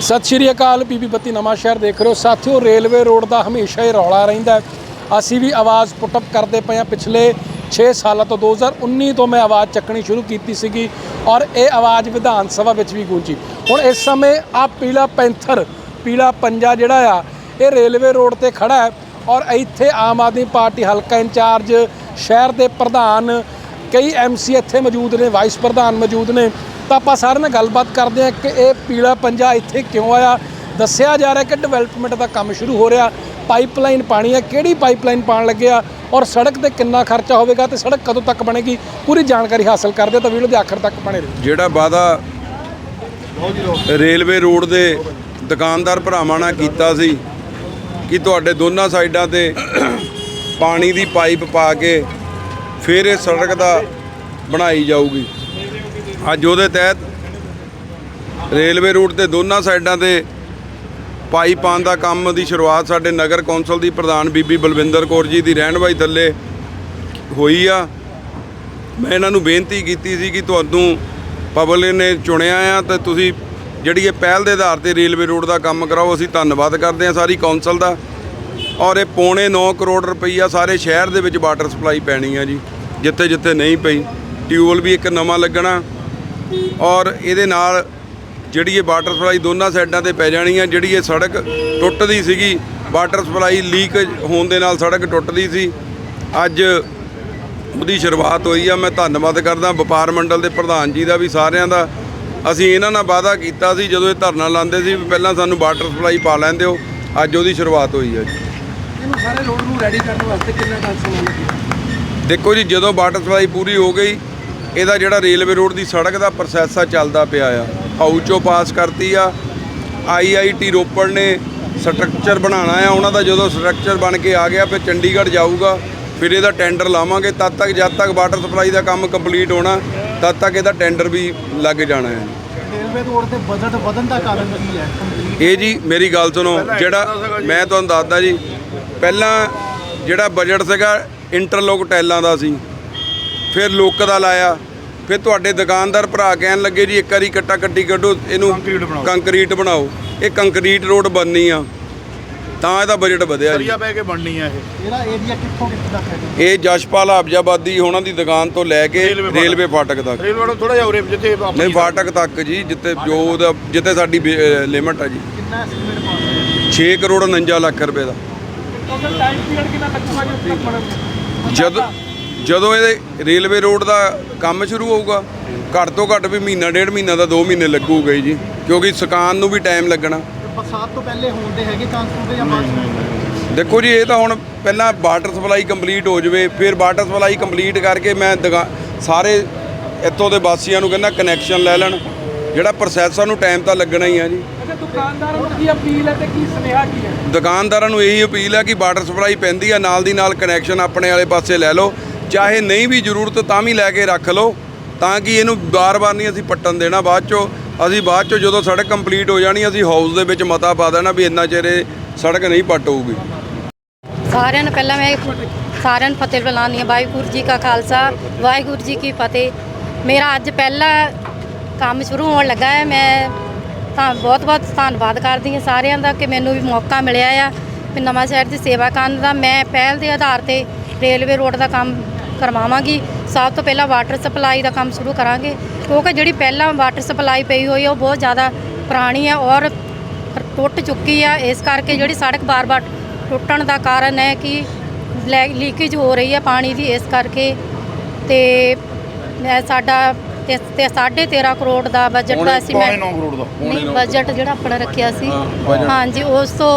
ਸਤਿ ਸ਼੍ਰੀ ਅਕਾਲ, ਬੀਬੀ ਬੱਤੀ ਨਵਾਂ ਸ਼ਹਿਰ ਦੇਖ ਰਹੇ ਹੋ। ਸਾਥੀਓ, ਰੇਲਵੇ ਰੋਡ ਦਾ ਹਮੇਸ਼ਾ ਹੀ ਰੌਲਾ ਰਹਿੰਦਾ ਅਸੀਂ ਵੀ ਆਵਾਜ਼ ਪੁੱਟ ਅਪ ਕਰਦੇ ਪਏ ਹਾਂ। ਪਿਛਲੇ 6 ਸਾਲਾਂ ਤੋਂ 2019 ਤੋਂ ਮੈਂ ਆਵਾਜ਼ ਚੱਕਣੀ ਸ਼ੁਰੂ ਕੀਤੀ ਸੀਗੀ ਔਰ ਇਹ ਆਵਾਜ਼ ਵਿਧਾਨ ਸਭਾ ਵਿੱਚ ਵੀ ਗੂੰਜੀ। ਹੁਣ ਇਸ ਸਮੇਂ ਆ ਪੀਲਾ ਪੈਂਥਰ, ਪੀਲਾ ਪੰਜਾ ਜਿਹੜਾ ਆ, ਇਹ ਰੇਲਵੇ ਰੋਡ ਤੇ ਖੜਾ ਹੈ ਔਰ ਇੱਥੇ ਆਮ ਆਦਮੀ ਪਾਰਟੀ ਹਲਕਾ ਇੰਚਾਰਜ, ਸ਼ਹਿਰ ਦੇ ਪ੍ਰਧਾਨ, ਕਈ ਐਮਸੀ ਇੱਥੇ ਮੌਜੂਦ ਨੇ, ਵਾਈਸ ਪ੍ਰਧਾਨ ਮੌਜੂਦ ਨੇ। ਤਾਂ ਆਪਾਂ ਸਾਰਿਆਂ ਨਾਲ ਗੱਲਬਾਤ ਕਰਦੇ ਹਾਂ ਕਿ ਇਹ ਪੀਲਾ ਪੰਜਾ ਇੱਥੇ ਕਿਉਂ ਆਇਆ? ਦੱਸਿਆ ਜਾ ਰਿਹਾ ਕਿ ਡਿਵੈਲਪਮੈਂਟ ਦਾ ਕੰਮ ਸ਼ੁਰੂ ਹੋ ਰਿਹਾ। ਪਾਈਪਲਾਈਨ ਪਾਣੀ ਹੈ। ਕਿਹੜੀ ਪਾਈਪਲਾਈਨ ਪਾਣ ਆ? ਔਰ ਸੜਕ ਤੇ ਕਿੰਨਾ ਖਰਚਾ ਹੋਵੇਗਾ ਤੇ ਸੜਕ ਕਦੋਂ ਤੱਕ ਬਣੇਗੀ? ਪੂਰੀ ਜਾਣਕਾਰੀ ਹਾਸਲ ਕਰਦੇ ਤਾਂ ਵੀਡੀਓ ਦੇ ਆਖਰ ਤੱਕ ਬਣੇ ਰਹੋ। ਜਿਹੜਾ ਵਾਅਦਾ ਰੇਲਵੇ ਰੋਡ ਦੇ ਦੁਕਾਨਦਾਰ ਭਰਾਵਾਂ ਨਾਲ ਕੀਤਾ ਸੀ ਕਿ ਤੁਹਾਡੇ ਦੋਨਾਂ ਸਾਈਡਾਂ ਤੇ ਪਾਣੀ ਦੀ ਪਾਈਪ ਪਾ ਕੇ ਫਿਰ ਇਹ ਸੜਕ ਦਾ ਬਣਾਈ ਜਾਊਗੀ। ਅੱਜ ਉਹਦੇ ਤਹਿਤ ਰੇਲਵੇ ਰੂਟ ਤੇ ਦੋਨਾਂ ਸਾਈਡਾਂ ਤੇ ਪਾਈਪ ਦਾ ਕੰਮ ਦੀ ਸ਼ੁਰੂਆਤ ਸਾਡੇ ਨਗਰ ਕੌਂਸਲ ਦੀ ਪ੍ਰਧਾਨ ਬੀਬੀ ਬਲਵਿੰਦਰ ਕੌਰ ਜੀ ਦੀ ਰਹਿਨਵਾਈ ਥੱਲੇ ਹੋਈ ਆ। ਮੈਂ ਇਹਨਾਂ ਨੂੰ ਬੇਨਤੀ ਕੀਤੀ ਸੀ ਕਿ ਤੁਹਾਨੂੰ ਪਬਲਿਕ ਨੇ ਚੁਣਿਆ ਆ ਤੇ ਤੁਸੀਂ ਜਿਹੜੀ ਇਹ ਪਹਿਲ ਦੇ ਆਧਾਰ ਤੇ ਰੇਲਵੇ ਰੋਡ ਦਾ ਕੰਮ ਕਰਾਓ, ਅਸੀਂ ਧੰਨਵਾਦ ਕਰਦੇ ਹਾਂ ਸਾਰੀ ਕੌਂਸਲ ਦਾ। ਔਰ ਇਹ ਪੌਣੇ 9 ਕਰੋੜ ਰੁਪਈਆ ਸਾਰੇ ਸ਼ਹਿਰ ਦੇ ਵਿੱਚ ਵਾਟਰ ਸਪਲਾਈ ਪੈਣੀ ਆ ਜੀ ਜਿੱਥੇ ਜਿੱਥੇ ਨਹੀਂ ਪਈ। ਟਿਊਬਲ ਵੀ ਇੱਕ ਨਵਾਂ ਲੱਗਣਾ। ਔਰ ਇਹਦੇ ਨਾਲ ਜਿਹੜੀ ਇਹ ਵਾਟਰ ਸਪਲਾਈ ਦੋਨਾਂ ਸਾਈਡਾਂ ਤੇ ਪੈ ਜਾਣੀ ਆ ਜਿਹੜੀ ਇਹ ਸੜਕ ਟੁੱਟਦੀ ਸੀਗੀ ਵਾਟਰ ਸਪਲਾਈ ਲੀਕ ਹੋਣ ਦੇ ਨਾਲ ਸੜਕ ਟੁੱਟਦੀ ਸੀ। ਅੱਜ ਉਹਦੀ ਸ਼ੁਰੂਆਤ ਹੋਈ ਆ ਮੈਂ ਧੰਨਵਾਦ ਕਰਦਾ ਵਪਾਰ ਮੰਡਲ ਦੇ ਪ੍ਰਧਾਨ ਜੀ ਦਾ ਵੀ ਸਾਰਿਆਂ ਦਾ। ਅਸੀਂ ਇਹਨਾਂ ਨਾਲ ਵਾਅਦਾ ਕੀਤਾ ਸੀ ਜਦੋਂ ਇਹ ਧਰਨਾ ਲਾਉਂਦੇ ਸੀ ਵੀ ਪਹਿਲਾਂ ਸਾਨੂੰ ਵਾਟਰ ਸਪਲਾਈ ਪਾ ਲੈਣ ਦਿਓ ਅੱਜ ਉਹਦੀ ਸ਼ੁਰੂਆਤ ਹੋਈ ਆ ਜੀ। ਇਹਨੂੰ ਸਾਰੇ ਰੋਡ ਨੂੰ ਰੈਡੀ ਕਰਨ ਵਾਸਤੇ ਕਿੰਨਾ ਟਾਈਮ ਸਮਾਂ ਦੇਖੋ ਜੀ ਜਦੋਂ ਵਾਟਰ ਸਪਲਾਈ ਪੂਰੀ ਹੋ ਗਈ ਇਹਦਾ ਜਿਹੜਾ ਰੇਲਵੇ ਰੋਡ ਦੀ ਸੜਕ ਦਾ ਪ੍ਰੋਸੈਸ ਆ ਚੱਲਦਾ ਪਿਆ ਆ। ਹਾਊ ਚੋਂ ਪਾਸ ਕਰਤੀ ਆ। ਆਈਆਈਟੀ ਰੋਪੜ ਨੇ ਸਟਰਕਚਰ ਬਣਾਉਣਾ ਆ। ਉਹਨਾਂ ਦਾ ਜਦੋਂ ਸਟਰਕਚਰ ਬਣ ਕੇ ਆ ਗਿਆ ਫਿਰ ਚੰਡੀਗੜ੍ਹ ਜਾਊਗਾ। ਫਿਰ ਇਹਦਾ ਟੈਂਡਰ ਲਾਵਾਂਗੇ। ਤਦ ਤੱਕ ਜਦ ਤੱਕ ਵਾਟਰ ਸਪਲਾਈ ਦਾ ਕੰਮ ਕੰਪਲੀਟ ਹੋਣਾ ਤਦ ਤੱਕ ਇਹਦਾ ਟੈਂਡਰ ਵੀ ਲੱਗ ਜਾਣਾ ਹੈ ਰੇਲਵੇ ਰੋਡ ਤੇ ਬਜਟ ਵਧਣ ਦਾ ਕਾਰਨ ਕੀ ਹੈ? ਇਹ ਜੀ ਮੇਰੀ ਗੱਲ ਸੁਣੋ। ਜਿਹੜਾ ਮੈਂ ਤੁਹਾਨੂੰ ਦੱਸਦਾ ਜੀ ਪਹਿਲਾਂ ਜਿਹੜਾ ਬਜਟ ਸੀਗਾ ਇੰਟਰਲੋਕ ਟੈਲਾਂ ਦਾ ਸੀ। ਫਿਰ ਲੋਕ ਦਾ ਲਾਇਆ। ਫਿਰ ਤੁਹਾਡੇ ਦੁਕਾਨਦਾਰ ਭਰਾ ਕਹਿਣ ਲੱਗੇ ਜੀ ਇੱਕ ਵਾਰੀ ਕੱਟਾ ਕੱਟੀ ਕੱਢੋ ਇਹਨੂੰ ਕੰਕਰੀਟ ਬਣਾਓ। ਇਹ ਕੰਕਰੀਟ ਰੋਡ ਬਣਨੀ ਆ। ਤਾਂ ਇਹਦਾ ਬਜਟ ਵਧਿਆ ਜੀ। ਸਰੀਆ ਪੈ ਕੇ ਬਣਨੀ ਆ ਇਹ। ਇਹਦਾ ਏਰੀਆ ਕਿੱਥੋਂ ਕਿੱਥੇ ਤੱਕ ਹੈ? ਇਹ ਜਸ਼ਪਾਲ ਆਬਜਾਬਾਦੀ ਉਹਨਾਂ ਦੀ ਦੁਕਾਨ ਤੋਂ ਲੈ ਕੇ ਰੇਲਵੇ ਫਾਟਕ। ਰੇਲਵੇ ਫਾਟਕ ਤੱਕ। ਰੇਲਵੇ ਨੂੰ ਥੋੜਾ ਜਿਹਾ ਉਰੇ ਜਿੱਥੇ ਆਪਣੀ ਨਹੀਂ ਫਾਟਕ ਤੱਕ ਜੀ ਜਿੱਥੇ ਜੋ ਉਹਦਾ ਜਿੱਥੇ ਸਾਡੀ ਲਿਮਟ ਆ ਜੀ। ਕਿੰਨਾ ਐਸਟੀਮੇਟ ਪਾਉਂਦੇ 6 ਕਰੋੜ 49 ਲੱਖ ਰੁਪਏ ਦਾ। ਟੋਟਲ ਟਾਈਮ ਪੀਰੀਅਡ ਕਿੰਨਾ ਲੱਗੂਗਾ ਜਦੋਂ ਤੱਕ ਬਣੇਗਾ ਜਦੋਂ ਜਦੋਂ ਇਹਦੇ ਰੇਲਵੇ ਰੋਡ ਦਾ ਕੰਮ ਸ਼ੁਰੂ ਹੋਊਗਾ ਘੱਟ ਤੋਂ ਘੱਟ ਵੀ ਮਹੀਨਾ ਡੇਢ ਮਹੀਨਾ ਦਾ 2 ਮਹੀਨੇ ਲੱਗੂਗਾ ਜੀ ਕਿਉਂਕਿ ਸਕਾਨ ਨੂੰ ਵੀ ਟਾਈਮ ਲੱਗਣਾ। ਬਰਸਾਤ ਤੋਂ ਪਹਿਲੇ ਹੋਣ ਦੇ ਹੈਗੇ ਚਾਂਸ ਹੁੰਦੇ ਜਾਂ ਬਾਅਦ ਦੇਖੋ ਜੀ ਇਹ ਤਾਂ ਹੁਣ ਪਹਿਲਾਂ ਵਾਟਰ ਸਪਲਾਈ ਕੰਪਲੀਟ ਹੋ ਜਾਵੇ ਫਿਰ ਵਾਟਰ ਸਪਲਾਈ ਕੰਪਲੀਟ ਕਰਕੇ ਮੈਂ ਸਾਰੇ ਇੱਥੋਂ ਦੇ ਵਾਸੀਆਂ ਨੂੰ ਕਹਿੰਦਾ ਕਨੈਕਸ਼ਨ ਲੈ ਲੈਣ ਜਿਹੜਾ ਪ੍ਰੋਸੈਸਰ ਨੂੰ ਟਾਈਮ ਤਾਂ ਲੱਗਣਾ ਹੀ ਆ ਜੀ। ਦੁਕਾਨਦਾਰਾਂ ਨੂੰ ਕੀ ਅਪੀਲ ਹੈ ਤੇ ਕੀ ਸੁਨੇਹਾ ਕੀ ਹੈ? ਦੁਕਾਨਦਾਰਾਂ ਨੂੰ ਇਹੀ ਅਪੀਲ ਹੈ ਕਿ ਵਾਟਰ ਸਪਲਾਈ ਪੈਂਦੀ ਆ ਨਾਲ ਦੀ ਨਾਲ ਕਨੈਕਸ਼ਨ ਆਪਣੇ ਵਾਲੇ ਪਾਸੇ ਲੈ ਲਓ। ਚਾਹੇ ਨਹੀਂ ਵੀ ਜ਼ਰੂਰਤ ਤਾਂ ਵੀ ਲੈ ਕੇ ਰੱਖ ਲਓ, ਤਾਂ ਕਿ ਇਹਨੂੰ ਬਾਰ-ਬਾਰ ਨਹੀਂ ਅਸੀਂ ਪੱਟਣ ਦੇਣਾ। ਬਾਅਦ ਚੋਂ ਅਸੀਂ ਬਾਅਦ ਚੋਂ ਜਦੋਂ ਸੜਕ ਕੰਪਲੀਟ ਹੋ ਜਾਣੀ, ਅਸੀਂ ਹਾਊਸ ਦੇ ਵਿੱਚ ਮਤਾ ਪਾ ਦੇਣਾ ਵੀ ਇੰਨਾ ਚਿਰ ਸੜਕ ਨਹੀਂ ਪੱਟ ਹੋਊਗੀ। ਸਾਰਿਆਂ ਨੂੰ ਪਹਿਲਾਂ ਮੈਂ ਸਾਰਿਆਂ ਨੂੰ ਫਤਿਹ ਬੁਲਾਉਂਦੀ ਹਾਂ। ਵਾਹਿਗੁਰੂ ਜੀ ਕਾ ਖਾਲਸਾ, ਵਾਹਿਗੁਰੂ ਜੀ ਕੀ ਫਤਿਹ। ਮੇਰਾ ਅੱਜ ਪਹਿਲਾ ਕੰਮ ਸ਼ੁਰੂ ਹੋਣ ਲੱਗਾ ਹੈ। ਮੈਂ ਤਾਂ ਬਹੁਤ ਬਹੁਤ ਧੰਨਵਾਦ ਕਰਦੀ ਹਾਂ ਸਾਰਿਆਂ ਦਾ ਕਿ ਮੈਨੂੰ ਵੀ ਮੌਕਾ ਮਿਲਿਆ ਆ। ਨਵਾਂ ਸ਼ਹਿਰ ਦੀ ਸੇਵਾ ਕਰਨ ਦਾ। ਮੈਂ ਪਹਿਲ ਦੇ ਆਧਾਰ ਤੇ ਰੇਲਵੇ ਰੋਡ ਦਾ ਕੰਮ ਕਰਵਾਵਾਂਗੀ। ਸਭ ਤੋਂ ਪਹਿਲਾਂ ਵਾਟਰ ਸਪਲਾਈ ਦਾ ਕੰਮ ਸ਼ੁਰੂ ਕਰਾਂਗੇ। ਕਿਉਂਕਿ ਜਿਹੜੀ ਪਹਿਲਾਂ ਵਾਟਰ ਸਪਲਾਈ ਪਈ ਹੋਈ ਹੈ ਉਹ ਬਹੁਤ ਜ਼ਿਆਦਾ ਪੁਰਾਣੀ ਹੈ ਔਰ ਟੁੱਟ ਚੁੱਕੀ ਆ। ਇਸ ਕਰਕੇ ਜਿਹੜੀ ਸੜਕ ਬਾਰ-ਬਾਰ ਟੁੱਟਣ ਦਾ ਕਾਰਨ ਹੈ ਕਿ ਲੀਕੇਜ ਹੋ ਰਹੀ ਹੈ ਪਾਣੀ ਦੀ। ਇਸ ਕਰਕੇ ਤੇ ਮੈਂ ਸਾਡਾ ਤੇ ਤੇ ਸਾਢੇ 13 ਕਰੋੜ ਦਾ ਬਜਟ ਦਾ ਸੀ ਪੌਣੇ 9 ਕਰੋੜ ਦਾ ਨਹੀਂ ਬਜਟ ਜਿਹੜਾ ਆਪਣਾ ਰੱਖਿਆ ਸੀ। ਹਾਂਜੀ ਉਸ ਤੋਂ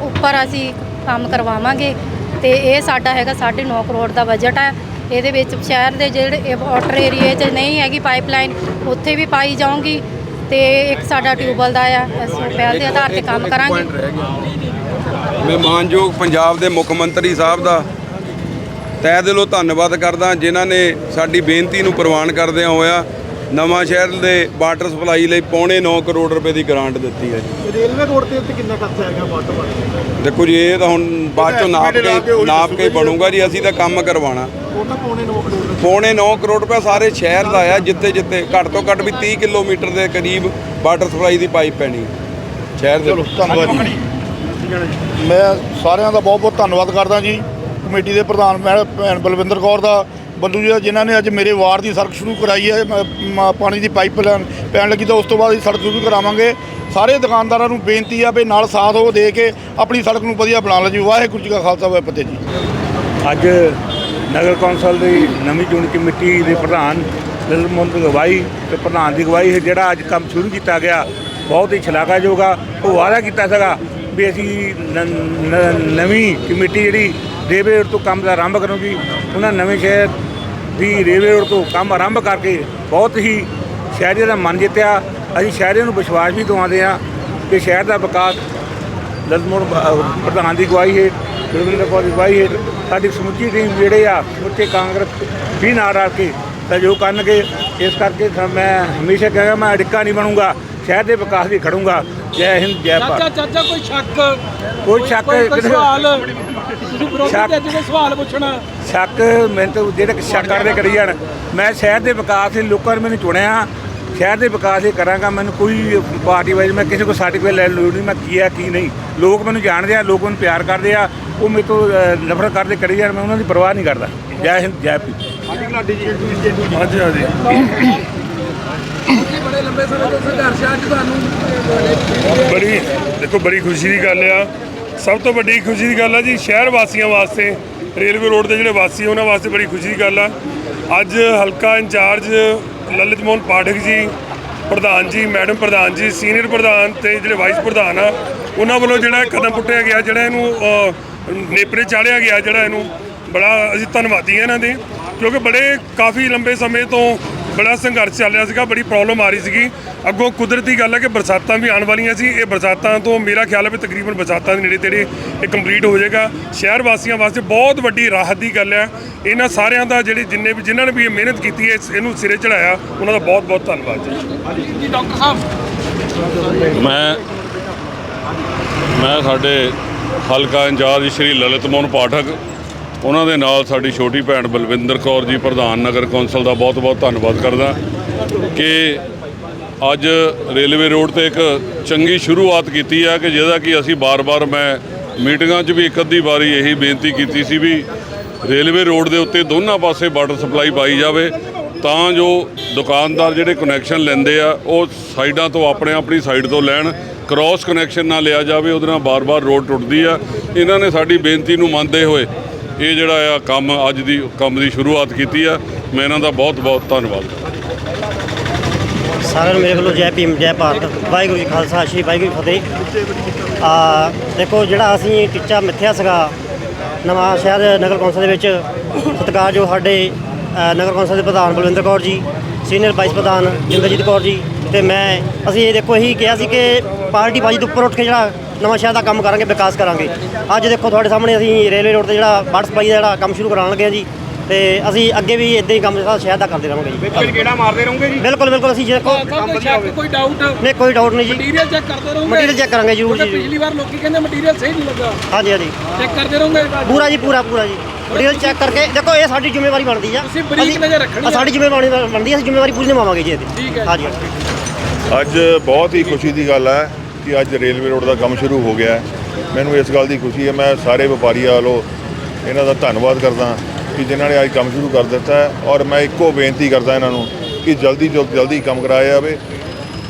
ਉੱਪਰ ਅਸੀਂ ਕੰਮ ਕਰਵਾਵਾਂਗੇ। ਤੇ ਇਹ ਸਾਡਾ ਹੈਗਾ 9.5 ਕਰੋੜ ਦਾ ਬਜਟ ਹੈ ਇਹਦੇ ਵਿੱਚ ਸ਼ਹਿਰ ਦੇ ਜਿਹੜੇ ਵਾਟਰ ਏਰੀਏ 'ਚ ਨਹੀਂ ਹੈਗੀ ਪਾਈਪਲਾਈਨ ਉੱਥੇ ਵੀ ਪਾਈ ਜਾਊਗੀ ਤੇ ਇੱਕ ਸਾਡਾ ਟਿਊਬਲ ਦਾ ਆ। ਅਸੀਂ ਪਹਿਲ ਦੇ ਆਧਾਰ ਤੇ ਕੰਮ ਕਰਾਂਗੇ। ਮੈਂ ਮਾਨਯੋਗ ਪੰਜਾਬ ਦੇ ਮੁੱਖ ਮੰਤਰੀ ਸਾਹਿਬ ਦਾ ਤਹਿ ਦਿਲੋਂ ਧੰਨਵਾਦ ਕਰਦਾ ਜਿਨ੍ਹਾਂ ਨੇ ਸਾਡੀ ਬੇਨਤੀ ਨੂੰ ਪ੍ਰਵਾਨ ਕਰਦਿਆਂ ਹੋਇਆ ਨਵਾਂ ਸ਼ਹਿਰ ਦੇ ਵਾਟਰ ਸਪਲਾਈ ਲਈ ਪੌਣੇ 9 ਕਰੋੜ ਰੁਪਏ ਦੀ ਗ੍ਰਾਂਟ ਦਿੱਤੀ ਹੈ ਜੀ। ਰੇਲਵੇ ਰੋਡ ਤੇ ਉੱਤੇ ਕਿੰਨਾ ਖਰਚਾ ਹੈਗਾ ਵਾਟਰ ਵਾਟਰ ਦੇਖੋ ਜੀ ਇਹ ਤਾਂ ਹੁਣ ਬਾਅਦ ਚੋਂ ਨਾਪ ਕੇ ਨਾਪ ਕੇ ਬਣੂਗਾ ਜੀ ਅਸੀਂ ਤਾਂ ਕੰਮ ਕਰਵਾਉਣਾ। ਉਹ ਤਾਂ ਪੌਣੇ 9 ਕਰੋੜ ਰੁਪਏ। ਪੌਣੇ 9 ਕਰੋੜ ਰੁਪਏ ਸਾਰੇ ਸ਼ਹਿਰ ਦਾ ਆ ਜਿੱਥੇ ਜਿੱਥੇ ਘੱਟ ਤੋਂ ਘੱਟ ਵੀ 30 ਕਿਲੋਮੀਟਰ ਦੇ ਕਰੀਬ ਵਾਟਰ ਸਪਲਾਈ ਦੀ ਪਾਈਪ ਪੈਣੀ। ਸ਼ਹਿਰ ਦੇ ਧੰਨਵਾਦ ਜੀ। ਮੈਂ ਸਾਰਿਆਂ ਦਾ ਬਹੁਤ ਬਹੁਤ ਧੰਨਵਾਦ ਕਰਦਾ ਜੀ ਕਮੇਟੀ ਦੇ ਪ੍ਰਧਾਨ ਮੈਂ ਭੈਣ ਬਲਵਿੰਦਰ ਕੌਰ ਦਾ ਬੱਲੂ ਜੀ, ਜਿਨ੍ਹਾਂ ਨੇ ਅੱਜ ਮੇਰੇ ਵਾਰਡ ਦੀ ਸੜਕ ਸ਼ੁਰੂ ਕਰਾਈ ਹੈ, ਮ- ਪਾਣੀ ਦੀ ਪਾਈਪ ਲਾਈਨ ਪੈਣ ਲੱਗੀ ਤਾਂ ਉਸ ਤੋਂ ਬਾਅਦ ਅਸੀਂ ਸੜਕ ਸ਼ੁਰੂ ਕਰਾਵਾਂਗੇ। ਸਾਰੇ ਦੁਕਾਨਦਾਰਾਂ ਨੂੰ ਬੇਨਤੀ ਆ ਵੀ ਨਾਲ ਸਾਥ ਉਹ ਦੇ ਕੇ ਆਪਣੀ ਸੜਕ ਨੂੰ ਵਧੀਆ ਬਣਾ ਲਓ ਜੀ। ਵਾਹਿਗੁਰੂ ਜੀ ਕਾ ਖਾਲਸਾ, ਵਾਹਿਗੁਰੂ ਜੀ ਫਤਿਹ ਜੀ। ਅੱਜ ਨਗਰ ਕੌਂਸਲ ਦੀ ਨਵੀਂ ਚੁਣੀ ਕਮੇਟੀ ਦੇ ਪ੍ਰਧਾਨ ਲਲਿਤ ਮੋਹਨ ਦੀ ਅਗਵਾਈ ਤੇ ਪ੍ਰਧਾਨ ਦੀ ਅਗਵਾਈ ਹੈ, ਜਿਹੜਾ ਅੱਜ ਕੰਮ ਸ਼ੁਰੂ ਕੀਤਾ ਗਿਆ, ਬਹੁਤ ਹੀ ਸ਼ਲਾਘਾਯੋਗ ਆ। ਉਹ ਵਾਅਦਾ ਕੀਤਾ ਸੀਗਾ ਵੀ ਅਸੀਂ ਨ- ਨਵੀਂ ਕਮੇਟੀ ਜਿਹੜੀ ਰੇਲਵੇ ਤੋਂ ਕੰਮ ਦਾ ਆਰੰਭ ਕਰੂਗੀ, ਉਹਨਾਂ ਨਵੇਂ ਸ਼ਹਿਰ ਦੀ ਰੇਲਵੇ ਰੋਡ ਤੋਂ ਕੰਮ ਆਰੰਭ ਕਰਕੇ ਬਹੁਤ ਹੀ ਸ਼ਹਿਰੀਆਂ ਦਾ ਮਨ ਜਿੱਤਿਆ। ਅਸੀਂ ਸ਼ਹਿਰੀਆਂ ਨੂੰ ਵਿਸ਼ਵਾਸ ਵੀ ਦਿਵਾਉਂਦੇ ਆ ਕਿ ਸ਼ਹਿਰ ਦਾ ਵਿਕਾਸ ਲਲਮੋੜ ਪ੍ਰਧਾਨ ਦੀ ਅਗਵਾਈ ਹੈ ਗੁਰਵਿੰਦਰ ਕੌਰ ਦੀ ਅਗਵਾਈ ਹੈ ਸਾਡੀ ਸਮੁੱਚੀ ਟੀਮ ਜਿਹੜੇ ਆ ਸਮੁੱਚੇ ਕਾਂਗਰਸ ਵੀ ਨਾਲ ਰਲ ਕੇ ਸਹਿਯੋਗ ਕਰਨਗੇ। ਇਸ ਕਰਕੇ ਮੈਂ ਹਮੇਸ਼ਾ ਕਹਾਂਗਾ ਮੈਂ ਅੜਿੱਕਾ ਨਹੀਂ ਬਣੂੰਗਾ ਸ਼ਹਿਰ ਦੇ ਵਿਕਾਸ ਲਈ ਖੜੂੰਗਾ। ਜੈ ਹਿੰਦ ਜੈ ਚਾਚਾ ਭਾਰਤ। ਚਾਚਾ ਕੋਈ ਸ਼ੱਕ? ਕੋਈ ਸ਼ੱਕ ਕੋਈ ਸਵਾਲ? ਤੁਸੀਂ ਵਿਰੋਧੀ ਸ਼ੱਕ- ਦੇ ਅੱਗੇ ਕੋਈ ਸਵਾਲ ਪੁੱਛਣਾ। ਸ਼ੱਕ ਮੈਨੂੰ ਤਾਂ ਜਿਹੜੇ ਸ਼ੱਕ ਕਰਦੇ ਕਰੀ ਜਾਣ। ਮੈਂ ਸ਼ਹਿਰ ਦੇ ਵਿਕਾਸ ਲਈ ਲੋਕਾਂ ਨੇ ਮੈਨੂੰ ਚੁਣਿਆ। ਸ਼ਹਿਰ ਦੇ ਵਿਕਾਸ ਲਈ ਕਰਾਂਗਾ ਮੈਨੂੰ ਕੋਈ ਪਾਰਟੀ ਵਾਈਜ਼ ਮੈਂ ਕਿਸੇ ਕੋਲ ਸਰਟੀਫਿਕੇਟ ਲੈਣ ਲੋੜ ਨਹੀਂ ਮੈਂ ਕੀ ਆ ਕੀ ਨਹੀਂ। ਲੋਕ ਮੈਨੂੰ ਜਾਣਦੇ ਆ ਲੋਕ ਮੈਨੂੰ ਪਿਆਰ ਕਰਦੇ ਆ। ਉਹ ਮੇਰੇ ਤੋਂ ਨਫ਼ਰਤ ਕਰਦੇ ਕਰੀ ਜਾਣ ਮੈਂ ਉਹਨਾਂ ਦੀ ਪਰਵਾਹ ਨਹੀਂ ਕਰਦਾ। ਜੈ ਹਿੰਦ ਜੈ ਪੀ ਹਾਂਜੀ ਹਾਂਜੀ ਬੜੇ ਲੰਬੇ ਸਮੇਂ ਤੋਂ ਸੰਘਰਸ਼ ਅੱਜ ਤੁਹਾਨੂੰ ਬੜੀ ਦੇਖੋ ਬੜੀ ਖੁਸ਼ੀ ਦੀ ਗੱਲ ਆ। ਸਭ ਤੋਂ ਵੱਡੀ ਖੁਸ਼ੀ ਦੀ ਗੱਲ ਆ ਜੀ, ਸ਼ਹਿਰ ਵਾਸੀਆਂ ਵਾਸਤੇ, ਰੇਲਵੇ ਰੋਡ ਦੇ ਜਿਹੜੇ ਵਾਸੀ ਉਹਨਾਂ ਵਾਸਤੇ ਬੜੀ ਖੁਸ਼ੀ ਦੀ ਗੱਲ ਆ। ਅੱਜ ਹਲਕਾ ਇੰਚਾਰਜ ਲਲਿਤ ਮੋਹਨ ਪਾਠਕ ਜੀ, ਪ੍ਰਧਾਨ ਜੀ, ਮੈਡਮ ਪ੍ਰਧਾਨ ਜੀ, ਸੀਨੀਅਰ ਪ੍ਰਧਾਨ ਤੇ ਜਿਹੜੇ ਵਾਈਸ ਪ੍ਰਧਾਨ ਆ, ਉਹਨਾਂ ਵੱਲੋਂ ਜਿਹੜਾ ਕਦਮ ਪੁੱਟਿਆ ਗਿਆ, ਜਿਹੜਾ ਇਹਨੂੰ ਨੇਪਰੇ ਚਾੜਿਆ ਗਿਆ, ਜਿਹੜਾ ਇਹਨੂੰ ਬੜਾ ਅਸੀਂ ਧੰਨਵਾਦੀ ਹਾਂ ਇਹਨਾਂ ਦੇ, ਕਿਉਂਕਿ ਬੜੇ ਕਾਫੀ ਲੰਬੇ ਸਮੇਂ ਤੋਂ ਬੜਾ ਸੰਘਰਸ਼ ਚੱਲ ਰਿਹਾ ਸੀਗਾ ਬੜੀ ਪ੍ਰੋਬਲਮ ਆ ਰਹੀ ਸੀਗੀ। ਅੱਗੋਂ ਕੁਦਰਤੀ ਗੱਲ ਹੈ ਕਿ ਬਰਸਾਤਾਂ ਵੀ ਆਉਣ ਵਾਲੀਆਂ ਸੀ। ਇਹ ਬਰਸਾਤਾਂ ਤੋਂ ਮੇਰਾ ਖਿਆਲ ਹੈ ਵੀ ਤਕਰੀਬਨ ਬਰਸਾਤਾਂ ਦੇ ਨੇੜੇ ਤੇੜੇ ਇਹ ਕੰਪਲੀਟ ਹੋ ਜਾਏਗਾ। ਸ਼ਹਿਰ ਵਾਸੀਆਂ ਵਾਸਤੇ ਬਹੁਤ ਵੱਡੀ ਰਾਹਤ ਦੀ ਗੱਲ ਹੈ। ਇਹਨਾਂ ਸਾਰਿਆਂ ਦਾ ਜਿਹੜੇ ਜਿੰਨੇ ਵੀ ਜਿਨ੍ਹਾਂ ਨੇ ਵੀ ਇਹ ਮਿਹਨਤ ਕੀਤੀ ਹੈ ਇਸ- ਇਹਨੂੰ ਸਿਰੇ ਚੜਾਇਆ ਉਹਨਾਂ ਦਾ ਬਹੁਤ ਬਹੁਤ ਧੰਨਵਾਦ ਜੀ। ਜੀ ਡਾਕਟਰ ਸਾਹਿਬ। ਮੈਂ ਮੈਂ ਸਾਡੇ ਹਲਕਾ ਇੰਚਾਰਜ ਸ਼੍ਰੀ ਲਲਿਤ ਮੋਹਨ ਪਾਠਕ ਉਹਨਾਂ ਦੇ ਨਾਲ ਸਾਡੀ ਛੋਟੀ ਭੈਣ ਬਲਵਿੰਦਰ ਕੌਰ ਜੀ, ਪ੍ਰਧਾਨ ਨਗਰ ਕੌਂਸਲ ਦਾ ਬਹੁਤ-ਬਹੁਤ ਧੰਨਵਾਦ ਕਰਦਾ ਕਿ ਅੱਜ ਰੇਲਵੇ ਰੋਡ ਤੇ ਇੱਕ ਚੰਗੀ ਸ਼ੁਰੂਆਤ ਕੀਤੀ ਆ ਕਿ ਜਿਹਦਾ ਕਿ ਅਸੀਂ ਬਾਰ-ਬਾਰ ਮੈਂ ਮੀਟਿੰਗਾਂ 'ਚ ਵੀ ਇੱਕ ਅੱਧੀ ਵਾਰੀ ਇਹੀ ਬੇਨਤੀ ਕੀਤੀ ਸੀ ਵੀ ਰੇਲਵੇ ਰੋਡ ਦੇ ਉੱਤੇ ਦੋਨਾਂ ਪਾਸੇ ਵਾਟਰ ਸਪਲਾਈ ਪਾਈ ਜਾਵੇ, ਤਾਂ ਜੋ ਦੁਕਾਨਦਾਰ ਜਿਹੜੇ ਕਨੈਕਸ਼ਨ ਲੈਂਦੇ ਆ, ਉਹ ਸਾਈਡਾਂ ਤੋਂ ਆਪਣੇ ਆਪਣੀ ਸਾਈਡ ਤੋਂ ਲੈਣ ਕ੍ਰਾਸ ਕਨੈਕਸ਼ਨ ਨਾ ਲਿਆ ਜਾਵੇ, ਉਹਦੇ ਨਾਲ ਬਾਰ-ਬਾਰ ਰੋਡ ਟੁੱਟਦੀ ਆ। ਇਹਨਾਂ ਨੇ ਸਾਡੀ ਬੇਨਤੀ ਨੂੰ ਮੰਨਦੇ ਹੋਏ ਇਹ ਜਿਹੜਾ ਆ ਕੰਮ ਅੱਜ ਦੀ ਕੰਮ ਦੀ ਸ਼ੁਰੂਆਤ ਕੀਤੀ ਆ, ਮੈਂ ਇਹਨਾਂ ਦਾ ਬਹੁਤ-ਬਹੁਤ ਧੰਨਵਾਦ। ਸਾਰਿਆਂ ਨੂੰ ਮੇਰੇ ਵੱਲੋਂ ਜੈ ਭੀਮ, ਜੈ ਭਾਰਤ। ਵਾਹਿਗੁਰੂ ਜੀ ਖਾਲਸਾ, ਸ਼੍ਰੀ ਵਾਹਿਗੁਰੂ ਜੀ ਫਤਿਹ। ਆ, ਦੇਖੋ ਜਿਹੜਾ ਅਸੀਂ ਟੀਚਾ ਮਿੱਥਿਆ ਸੀਗਾ, ਨਵਾਂ ਸ਼ਹਿਰ ਨਗਰ ਕੌਂਸਲ ਦੇ ਵਿੱਚ ਸਤਿਕਾਰਯੋਗ ਸਾਡੇ ਨਗਰ ਕੌਂਸਲ ਦੇ ਪ੍ਰਧਾਨ ਬਲਵਿੰਦਰ ਕੌਰ ਜੀ, ਸੀਨੀਅਰ ਵਾਈਸ ਪ੍ਰਧਾਨ ਜਿੰਦਰਜੀਤ ਕੌਰ ਜੀ ਤੇ ਮੈਂ, ਅਸੀਂ ਇਹ ਦੇਖੋ ਇਹੀ ਕਿਹਾ ਸੀ ਕਿ ਪਾਰਟੀ ਬਾਜੀ ਤੋਂ ਉੱਪਰ ਉੱਠ ਕੇ ਜਿਹੜਾ ਨਵਾਂ ਸ਼ਹਿਰ ਦਾ ਕੰਮ ਕਰਾਂਗੇ ਵਿਕਾਸ ਕਰਾਂਗੇ। ਅੱਜ ਦੇਖੋ ਤੁਹਾਡੇ ਸਾਹਮਣੇ ਅਸੀਂ ਰੇਲਵੇ ਰੋਡ ਤੇ ਜਿਹੜਾ ਵਾਟਰ ਸਪਲਾਈ ਦਾ ਜਿਹੜਾ ਕੰਮ ਸ਼ੁਰੂ ਕਰਾਉਣ ਲੱਗੇ ਹਾਂ ਜੀ। ਤੇ ਅਸੀਂ ਅੱਗੇ ਵੀ ਇਦਾਂ ਹੀ ਕੰਮ ਜਿਹੜਾ ਸ਼ਹਿਰ ਦਾ ਕਰਦੇ ਰਹਾਂਗੇ ਜੀ। ਫਿਰ ਕਿਹੜਾ ਮਾਰਦੇ ਰਹੋਗੇ ਜੀ? ਬਿਲਕੁਲ ਬਿਲਕੁਲ ਅਸੀਂ ਦੇਖੋ ਸਾਹਿਬ ਕੋਈ ਸ਼ੱਕ ਕੋਈ ਡਾਊਟ ਨਹੀਂ ਕੋਈ ਡਾਊਟ ਨਹੀਂ ਜੀ। ਮਟੀਰੀਅਲ ਚੈੱਕ ਕਰਦੇ ਰਹੋਗੇ? ਮਟੀਰੀਅਲ ਚੈੱਕ ਕਰਾਂਗੇ ਜ਼ਰੂਰ ਜੀ। ਪਿਛਲੀ ਵਾਰ ਲੋਕੀ ਕਹਿੰਦੇ ਮਟੀਰੀਅਲ ਸਹੀ ਨਹੀਂ ਲੱਗਾ। ਹਾਂਜੀ ਹਾਂਜੀ। ਚੈੱਕ ਕਰਦੇ ਰਹੋਗੇ? ਪੂਰਾ ਜੀ ਪੂਰਾ ਪੂਰਾ ਜੀ। ਮਟੀਰੀਅਲ ਚੈੱਕ ਕਰਕੇ ਦੇਖੋ ਇਹ ਸਾਡੀ ਜ਼ਿੰਮੇਵਾਰੀ ਬਣਦੀ ਆ। ਤੁਸੀਂ ਬਰੀਕ ਅਸੀਂ- ਨਜ਼ਰ ਰੱਖਣੀ ਆ। ਸਾਡੀ ਜ਼ਿੰਮੇਵਾਰੀ ਬਣਦੀ ਆ ਅਸੀਂ ਜ਼ਿੰਮੇਵਾਰੀ ਪੂਰੀ ਨਿਭਾਵਾਂਗੇ ਜੀ ਇਹਦੀ। ਠੀਕ ਹੈ। ਹਾਂਜੀ। ਅੱਜ ਬਹੁਤ ਹੀ ਖੁਸ਼ੀ ਦੀ ਗੱਲ ਹੈ ਕਿ ਅੱਜ ਰੇਲਵੇ ਰੋਡ ਦਾ ਕੰਮ ਸ਼ੁਰੂ ਹੋ ਗਿਆ ਹੈ। ਮੈਨੂੰ ਇਸ ਗੱਲ ਦੀ ਖੁਸ਼ੀ ਹੈ, ਮੈਂ ਸਾਰੇ ਵਪਾਰੀਆਂ ਵੱਲੋਂ ਇਹਨਾਂ ਦਾ ਧੰਨਵਾਦ ਕਰਦਾ ਕਿ ਜਿਨ੍ਹਾਂ ਨੇ ਅੱਜ ਕੰਮ ਸ਼ੁਰੂ ਕਰ ਦਿੱਤਾ ਹੈ ਔਰ ਮੈਂ ਇੱਕੋ ਬੇਨਤੀ ਕਰਦਾ ਇਹਨਾਂ ਨੂੰ ਕਿ ਜਲਦੀ ਤੋਂ ਜਲਦੀ ਕੰਮ ਕਰਾਇਆ ਜਾਵੇ,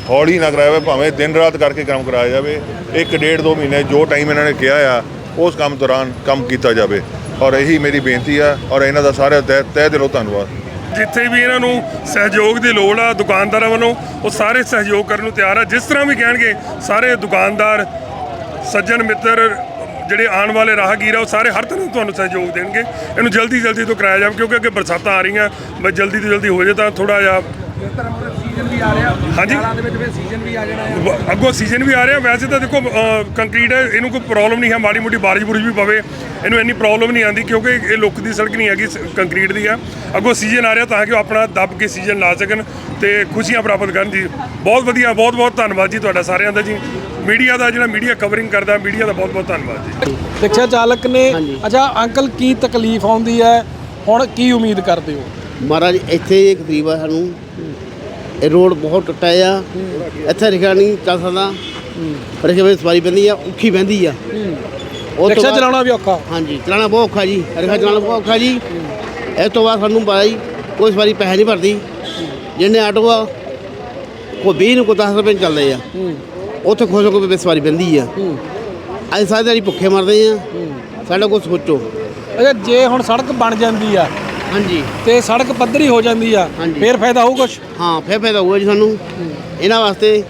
ਹੌਲੀ ਨਾ ਕਰਾਇਆ ਜਾਵੇ, ਭਾਵੇਂ ਦਿਨ ਰਾਤ ਕਰਕੇ ਕੰਮ ਕਰਾਇਆ ਜਾਵੇ। ਇੱਕ ਡੇਢ ਦੋ ਮਹੀਨੇ ਜੋ ਟਾਈਮ ਇਹਨਾਂ ਨੇ ਕਿਹਾ ਆ, ਉਸ ਕੰਮ ਦੌਰਾਨ ਕੰਮ ਕੀਤਾ ਜਾਵੇ। ਔਰ ਇਹੀ ਮੇਰੀ ਬੇਨਤੀ ਆ ਔਰ ਇਹਨਾਂ ਦਾ ਸਾਰਾ ਤਹਿ ਤਹਿ ਦਿਲੋਂ ਧੰਨਵਾਦ। ਜਿੱਥੇ ਵੀ ਇਹਨਾਂ ਨੂੰ ਸਹਿਯੋਗ ਦੀ ਲੋੜ ਆ, ਦੁਕਾਨਦਾਰਾਂ ਵੱਲੋਂ ਉਹ ਸਾਰੇ ਸਹਿਯੋਗ ਕਰਨ ਨੂੰ ਤਿਆਰ ਆ। ਜਿਸ ਤਰ੍ਹਾਂ ਵੀ ਕਹਿਣਗੇ, ਸਾਰੇ ਦੁਕਾਨਦਾਰ, ਸੱਜਣ, ਮਿੱਤਰ, ਜਿਹੜੇ ਆਉਣ ਵਾਲੇ ਰਾਹਗੀਰ ਆ, ਉਹ ਸਾਰੇ ਹਰ ਤਰ੍ਹਾਂ ਤੁਹਾਨੂੰ ਸਹਿਯੋਗ ਦੇਣਗੇ। ਇਹਨੂੰ ਜਲਦੀ ਜਲਦੀ ਤੋਂ ਕਰਾਇਆ ਜਾਵੇ, ਕਿਉਂਕਿ ਅੱਗੇ ਬਰਸਾਤਾਂ ਆ ਰਹੀਆਂ ਬਸ ਜਲਦੀ ਤੋਂ ਜਲਦੀ ਹੋ ਜਾਏ ਤਾਂ ਥੋੜਾ ਜਿਹਾ ਸੀਜ਼ਨ ਵੀ ਆ ਰਿਹਾ ਹਾਂਜੀ। ਦੇ ਵਿੱਚ ਫਿਰ ਸੀਜ਼ਨ ਵੀ ਆ ਜਾਣਾ ਹੈ। ਵ- ਅੱਗੋਂ ਸੀਜ਼ਨ ਵੀ ਆ ਰਿਹਾ ਵੈਸੇ ਤਾਂ ਦੇਖੋ ਕੰਕਰੀਟ ਹੈ ਇਹਨੂੰ ਕੋਈ ਪ੍ਰੋਬਲਮ ਨਹੀਂ ਹੈ ਮਾੜੀ ਮੋਟੀ ਬਾਰਿਸ਼ ਬੁਰਿਸ਼ ਵੀ ਪਵੇ ਇਹਨੂੰ ਇੰਨੀ ਪ੍ਰੋਬਲਮ ਨਹੀਂ ਆਂਦੀ ਕਿਉਂਕਿ ਇਹ ਲੁੱਕ ਦੀ ਸੜਕ ਨਹੀਂ ਹੈਗੀ ਕੰਕਰੀਟ ਦੀ ਆ ਅੱਗੋਂ ਸੀਜ਼ਨ ਆ ਰਿਹਾ ਤਾਂ ਕਿ ਉਹ ਆਪਣਾ ਦੱਬ ਕੇ ਸੀਜ਼ਨ ਲਾ ਸਕਣ ਤੇ ਖੁਸ਼ੀਆਂ ਪ੍ਰਾਪਤ ਕਰਨ ਜੀ। ਬਹੁਤ ਵਧੀਆ ਬਹੁਤ ਬਹੁਤ ਧੰਨਵਾਦ ਜੀ ਤੁਹਾਡਾ ਸਾਰਿਆਂ ਦਾ ਜੀ। ਮੀਡੀਆ ਦਾ ਜਿਹੜਾ ਮੀਡੀਆ ਕਵਰਿੰਗ ਕਰਦਾ ਮੀਡੀਆ ਦਾ ਬਹੁਤ ਬਹੁਤ ਧੰਨਵਾਦ ਜੀ। ਰਿਕਸ਼ਾ ਚਾਲਕ ਨੇ ਅੱਛਾ ਅੰਕਲ ਕੀ ਤਕਲੀਫ ਆਉਂਦੀ ਹੈ? ਹੁਣ ਕੀ ਉਮੀਦ ਕਰਦੇ ਹੋ? ਮਹਾਰਾਜ ਇੱਥੇ ਆ ਸਾਨੂੰ। ਇਹ ਰੋਡ ਬਹੁਤ ਟੁੱਟਾ ਆ। ਇੱਥੇ ਰਿਕਸ਼ਾ ਨਹੀਂ ਚੱਲ ਸਕਦਾ। ਰਿਕਸ਼ਾ ਵਿੱਚ ਸਵਾਰੀ ਪੈਂਦੀ ਆ ਔਖੀ ਬਹਿੰਦੀ ਆ। ਉਹ ਰਿਕਸ਼ਾ ਚਲਾਉਣਾ ਵੀ ਔਖਾ। ਹਾਂਜੀ ਚਲਾਉਣਾ ਬਹੁਤ ਔਖਾ ਜੀ। ਰਿਕਸ਼ਾ ਚਲਾਉਣਾ ਬਹੁਤ ਔਖਾ ਜੀ। ਇਸ ਤੋਂ ਬਾਅਦ ਸਾਨੂੰ ਪਤਾ ਜੀ ਕੋਈ ਸਵਾਰੀ ਪੈਸੇ ਨਹੀਂ ਭਰਦੀ। ਜਿਹਨੇ ਆਟੋ ਆ ਕੋਈ 20 ਨੂੰ ਕੋਈ 10 ਰੁਪਏ ਚੱਲਦੇ ਆ। ਉੱਥੇ ਖੁਸ਼ ਹੋ ਕੇ ਸਵਾਰੀ ਪੈਂਦੀ ਆ। ਅਸੀਂ ਸਾਰੇ ਦਿਹਾੜੀ ਭੁੱਖੇ ਮਰਦੇ ਆ। ਸਾਡਾ ਕੁਝ ਸੋਚੋ। ਅੱਛਾ ਜੇ ਹੁਣ ਸੜਕ ਬਣ ਜਾਂਦੀ ਆ ਹਾਂਜੀ। ਤੇ ਸੜਕ ਪੱਧਰੀ ਹੋ ਜਾਂਦੀ ਆ ਹਾਂਜੀ। ਫੇਰ ਫਾਇਦਾ ਹੋਊ ਕੁਛ? ਹਾਂ ਫਿਰ ਫਾਇਦਾ ਹੋਊਗਾ ਜੀ ਸਾਨੂੰ। ਇਹਨਾਂ ਵਾਸਤੇ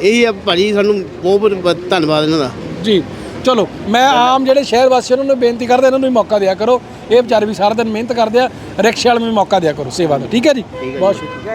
ਇਹੀ ਆ ਭਾਜੀ ਸਾਨੂੰ ਬਹੁਤ ਬਹੁਤ ਧੰਨਵਾਦ ਇਹਨਾਂ ਦਾ। ਜੀ। ਚਲੋ ਮੈਂ ਆਮ ਜਿਹੜੇ ਸ਼ਹਿਰ ਵਾਸੀਆਂ ਨੂੰ ਬੇਨਤੀ ਕਰਦਾ ਇਹਨਾਂ ਨੂੰ ਵੀ ਮੌਕਾ ਦਿਆ ਕਰੋ। ਇਹ ਵਿਚਾਰੇ ਵੀ ਸਾਰਾ ਦਿਨ ਮਿਹਨਤ ਕਰਦੇ ਆ ਰਿਕਸ਼ੇ ਵਾਲੇ ਨੂੰ ਵੀ ਮੌਕਾ ਦਿਆ ਕਰੋ। ਸੇਵਾ ਦਾ। ਠੀਕ ਹੈ ਜੀ? ਬਹੁਤ ਸ਼ੁਕਰੀਆ।